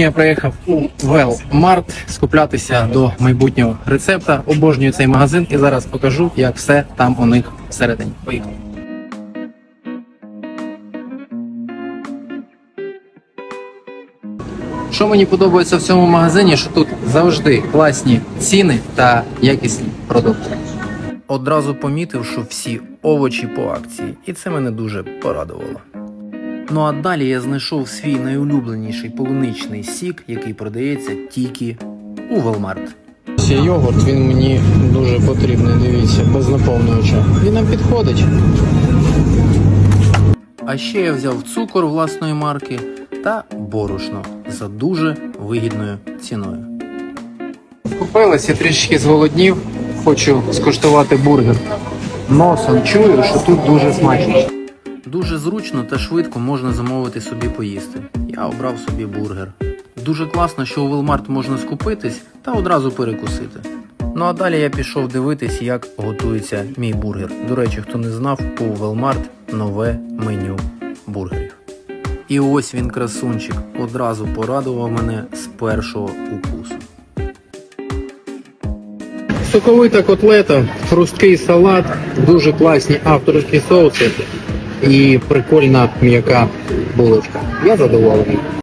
Сьогодні я приїхав у Велмарт скуплятися до майбутнього рецепта. Обожнюю цей магазин і зараз покажу, як все там у них всередині. Поїхали. Що мені подобається в цьому магазині, що тут завжди класні ціни та якісні продукти. Одразу помітив, що всі овочі по акції, і це мене дуже порадувало. Ну а далі я знайшов свій найулюбленіший полуничний сік, який продається тільки у Велмарт. Цей йогурт він мені дуже потрібний, дивіться, без наповнювача. Він нам підходить. А ще я взяв цукор власної марки та борошно за дуже вигідною ціною. Купилася трішки зголоднів, хочу скуштувати бургер. Носом чую, що тут дуже смачно. Дуже зручно та швидко можна замовити собі поїсти. Я обрав собі бургер. Дуже класно, що у Велмарт можна скупитись та одразу перекусити. Ну а далі я пішов дивитись, як готується мій бургер. До речі, хто не знав, у Велмарт нове меню бургерів. І ось він красунчик одразу порадував мене з першого укусу. Соковита котлета, хрусткий салат, дуже класні авторські соуси і прикольна м'яка булочка. Я задоволений.